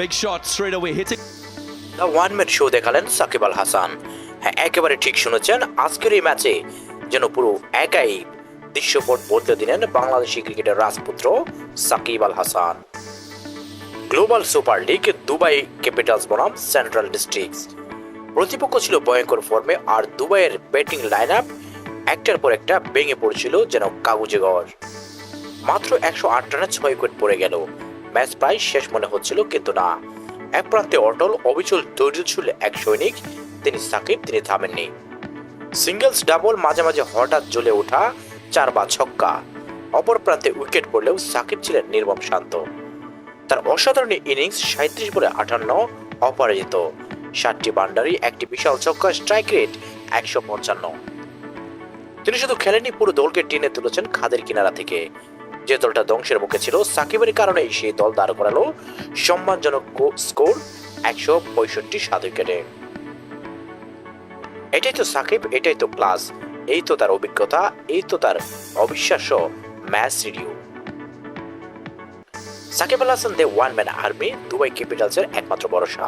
Big shot straight away, hitting. The one man show দেখালেন সাকিব আল হাসান। হ্যাঁ একেবারে ঠিক শুনেছেন আজকের এই ম্যাচে যেন পুরো একাই দৃশ্যপট বদলে দিলেন বাংলাদেশি ক্রিকেটের রাজপুত্র Shakib Al Hasan. Global super league Dubai capitals বনাম সেন্ট্রাল ডিস্ট্রিক্টস প্রতিপক্ষ ছিল ভয়ঙ্কর ফর্মে আর দুবাইয়ের ব্যাটিং লাইন আপ একটার পর একটা ভেঙে পড়ছিল যেন কাগজে ঘর। মাত্র একশো আট রানে ছয় উইকেট পড়ে গেল। ম্যাচ প্রায় শেষ মনে হচ্ছিল, কিন্তু না। এক প্রান্তে অটল, অবিচল ধৈর্য ছিল এক সৈনিক, তিনি সাকিব, তিনি থামেননি। সিঙ্গেলস ডাবল মাঝে মাঝে হঠাৎ জ্বলে ওঠা চার বা ছক্কা। অপর প্রান্তে উইকেট পড়লেও সাকিব ছিলেন নির্মম শান্ত। তার অসাধারণ ইনিংস সাঁত্রিশ বলে আটান্ন অপরাজিত সাতটি বান্ডারি একটি বিশাল ছক্কা, স্ট্রাইক রেট একশো পঞ্চান্ন। তিনি শুধু খেলেননি, পুরো দলকে টেনে তুলেছেন খাদের কিনারা থেকে। যে দলটা ধ্বংসের মুখে ছিল সাকিবের কারণে সেই দল দাঁড় করালো সম্মানজনক স্কোর একশো পঁয়ষট্টি সাত উইকেটে। এটাই তো সাকিব, এটাই তো ক্লাস, এই তো তার অভিজ্ঞতা, এই তো তার অবিশ্বাস্য match review Shakib Al Hasan, the one man army, Dubai ক্যাপিটালসের একমাত্র ভরসা